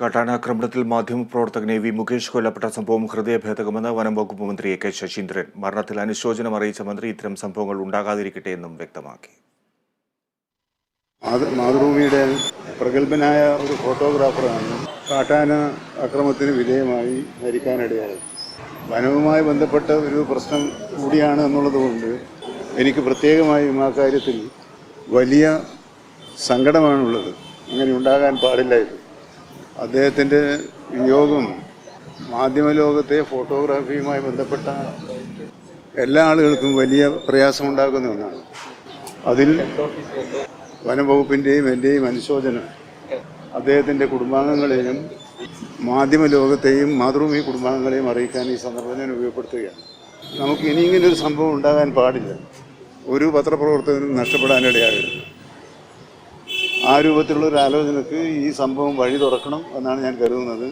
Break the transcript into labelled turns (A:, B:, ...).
A: കാട്ടാനാക്രമണത്തിൽ മാധ്യമപ്രവർത്തകനെ V. Mukesh കൊല്ലപ്പെട്ട സംഭവം ഹൃദയഭേദകമെന്ന് വനം വകുപ്പ് മന്ത്രി എ. കെ. ശശീന്ദ്രൻ. മരണത്തിൽ അനുശോചനം അറിയിച്ച മന്ത്രി ഇത്തരം സംഭവങ്ങൾ ഉണ്ടാകാതിരിക്കട്ടെ എന്നും വ്യക്തമാക്കി.
B: മാതൃ മാതൃഭൂമിയുടെ പ്രഗത്ഭനായ ഒരു ഫോട്ടോഗ്രാഫറാണ് കാട്ടാന അക്രമത്തിന് വിധേയമായി മരിക്കാനിടയായത് വനവുമായി ബന്ധപ്പെട്ട ഒരു പ്രശ്നം കൂടിയാണ് എന്നുള്ളത് കൊണ്ട് എനിക്ക് പ്രത്യേകമായും ആ കാര്യത്തിൽ വലിയ സങ്കടമാണുള്ളത്. അങ്ങനെ ഉണ്ടാകാൻ പാടില്ലായിരുന്നു അദ്ദേഹത്തിന്റെ വിയോഗം മാധ്യമലോകത്തെ ഫോട്ടോഗ്രാഫിയുമായി ബന്ധപ്പെട്ട എല്ലാ ആളുകൾക്കും വലിയ പ്രയാസമുണ്ടാക്കുന്ന ഒന്നാണ്. അതിൽ വനംവകുപ്പിന്റെയും എന്റെയും അനുശോചനം അദ്ദേഹത്തിന്റെ കുടുംബാംഗങ്ങളെയും മാധ്യമ ലോകത്തെയും മാതൃഭൂമി കുടുംബാംഗങ്ങളെയും അറിയിക്കാൻ ഈ സന്ദർഭം ഞാൻ ഉപയോഗപ്പെടുത്തുകയാണ്. നമുക്ക് ഇനി ഇങ്ങനെ ഒരു സംഭവം ഉണ്ടാകാൻ പാടില്ല. ഒരു പത്രപ്രവർത്തകനും നഷ്ടപ്പെടാനിടയാകരുത്. രൂപത്തിലുള്ള ഒരു ആലോചനക്ക് ഈ സംഭവം വഴി തുറക്കണം എന്നാണ് ഞാൻ കരുതുന്നത്.